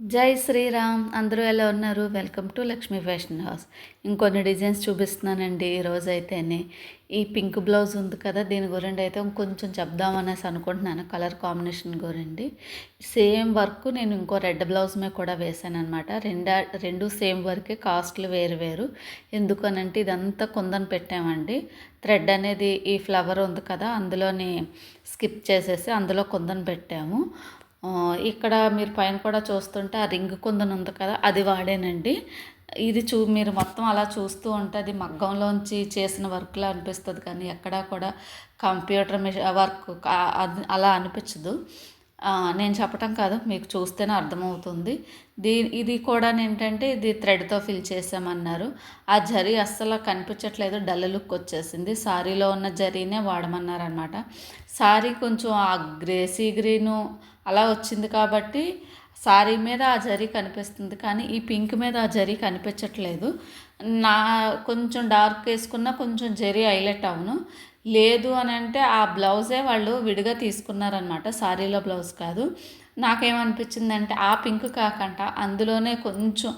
జై శ్రీరామ్. అందరూ ఎలా ఉన్నారు? Welcome to Lakshmi fashion house ఇంకొన్ని డిజైన్స్ చూపిస్తున్నానండి ఈరోజు అయితేనే ఈ పింక్ బ్లౌజ్ ఉంది కదా దీని గురించి అయితే ఇంకొంచెం చెప్దామనేసి అనుకుంటున్నాను. కలర్ కాంబినేషన్ గురండి సేమ్ వర్క్ నేను ఇంకో రెడ్ బ్లౌజ్ మీద కూడా వేసాను అనమాట రెండా రెండు సేమ్ వర్కే కాస్ట్లు వేరు వేరు. ఎందుకనంటే ఇదంతా కుందని పెట్టామండి. థ్రెడ్ అనేది ఈ ఫ్లవర్ ఉంది కదా అందులోని స్కిప్ చేసేసి అందులో కుందని పెట్టాము. ఇక్కడ మీరు పైన కూడా చూస్తుంటే ఆ రింగ్ కుందన ఉంది కదా అది వాడేనండి. ఇది చూ మీరు మొత్తం అలా చూస్తూ ఉంటే అది మగ్గంలోంచి చేసిన వర్క్లా అనిపిస్తుంది కానీ ఎక్కడా కూడా కంప్యూటర్ మిషన్ వర్క్ అది అలా అనిపించదు. నేను చెప్పటం కాదు మీకు చూస్తేనే అర్థమవుతుంది. దీ ఇది కూడా ఏంటంటే ఇది థ్రెడ్తో ఫిల్ చేసామన్నారు. ఆ జరీ అస్సలు కనిపించట్లేదు డల్ లుక్ వచ్చేసింది. సారీలో ఉన్న జరీనే వాడమన్నారనమాట సారీ కొంచెం ఆ గ్రేసీ గ్రీను అలా వచ్చింది కాబట్టి సారీ మీద ఆ జరీ కనిపిస్తుంది. కానీ ఈ పింక్ మీద ఆ జరీ కనిపించట్లేదు. నా కొంచెం డార్క్ వేసుకున్న కొంచెం జరీ హైలైట్ అవును. లేదు అని అంటే ఆ బ్లౌజే వాళ్ళు విడిగా తీసుకున్నారనమాట సారీలో బ్లౌజ్ కాదు. నాకేమనిపించిందంటే ఆ పింక్ కాకుండా అందులోనే కొంచెం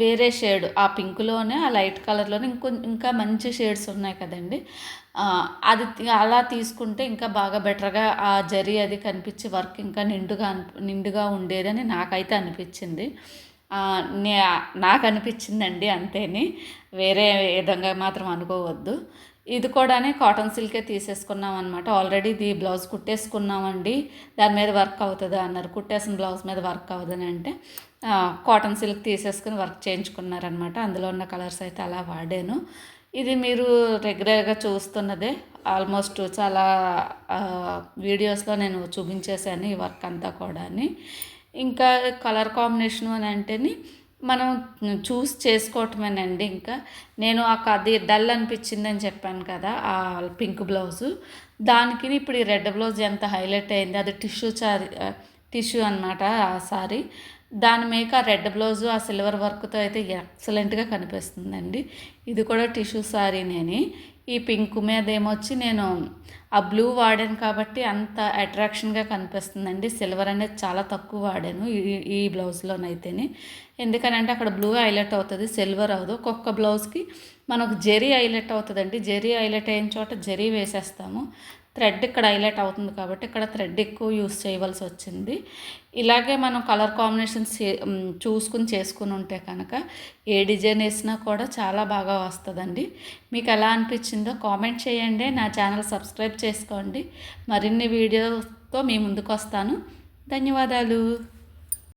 వేరే షేడ్. ఆ పింక్లోనే ఆ లైట్ కలర్లోనే ఇంకొ ఇంకా మంచి షేడ్స్ ఉన్నాయి కదండి. అది అలా తీసుకుంటే ఇంకా బాగా బెటర్గా ఆ జరీ అది కనిపించి వర్క్ ఇంకా నిండుగా నిండుగా ఉండేదని నాకైతే అనిపించింది. నే నాకు అనిపించిందండి అంతేని. వేరే విధంగా మాత్రం అనుకోవద్దు. ఇది కూడా కాటన్ సిల్కే తీసేసుకున్నాం అనమాట ఆల్రెడీ ఇది బ్లౌజ్ కుట్టేసుకున్నామండి. దాని మీద వర్క్ అవుతుందా అన్నారు. కుట్టేసిన బ్లౌజ్ మీద వర్క్ అవ్వదని అంటే కాటన్ సిల్క్ తీసేసుకుని వర్క్ చేయించుకున్నారనమాట అందులో ఉన్న కలర్స్ అయితే అలా వాడాను. ఇది మీరు రెగ్యులర్గా చూస్తున్నదే. ఆల్మోస్ట్ చాలా వీడియోస్లో నేను చూపించేశాను ఈ వర్క్ అంతా కూడా ఇంకా కలర్ కాంబినేషన్ అని అంటేని మనం చూస్ చేసుకోవటమేనండి ఇంకా. నేను ఆ అది డల్ అనిపించిందని చెప్పాను కదా ఆ పింక్ బ్లౌజు. దానికి ఇప్పుడు ఈ రెడ్ బ్లౌజ్ ఎంత హైలైట్ అయింది అది టిష్యూ చారీ టిష్యూ అనమాట ఆ సారీ. దాని మేక ఆ రెడ్ బ్లౌజు ఆ సిల్వర్ వర్క్తో అయితే ఎక్సలెంట్గా కనిపిస్తుందండి. ఇది కూడా టిష్యూ సారీ నేనే ఈ పింక్ మీద ఏమొచ్చి నేను ఆ బ్లూ వాడాను కాబట్టి అంత అట్రాక్షన్గా కనిపిస్తుందండి. సిల్వర్ అనేది చాలా తక్కువ వాడాను ఈ ఈ బ్లౌజ్లోనైతేనే. ఎందుకనంటే అక్కడ బ్లూ హైలైట్ అవుతుంది సిల్వర్ అవ్వదు. ఒక్కొక్క బ్లౌజ్కి మనకు జెరీ హైలైట్ అవుతుందండి. జెరీ హైలైట్ అయిన చోట జెరీ వేసేస్తాము. థ్రెడ్ ఇక్కడ హైలైట్ అవుతుంది కాబట్టి ఇక్కడ థ్రెడ్ ఎక్కువ యూస్ చేయవలసి వచ్చింది. ఇలాగే మనం కలర్ కాంబినేషన్స్ చూసుకుని చేసుకుని ఉంటే కనుక ఏ డిజైన్ వేసినా కూడా చాలా బాగా వస్తుందండి. మీకు ఎలా అనిపించిందో కామెంట్ చేయండి. నా ఛానల్ సబ్స్క్రైబ్ చేసుకోండి. మరిన్ని వీడియోతో మీ ముందుకు వస్తాను. ధన్యవాదాలు.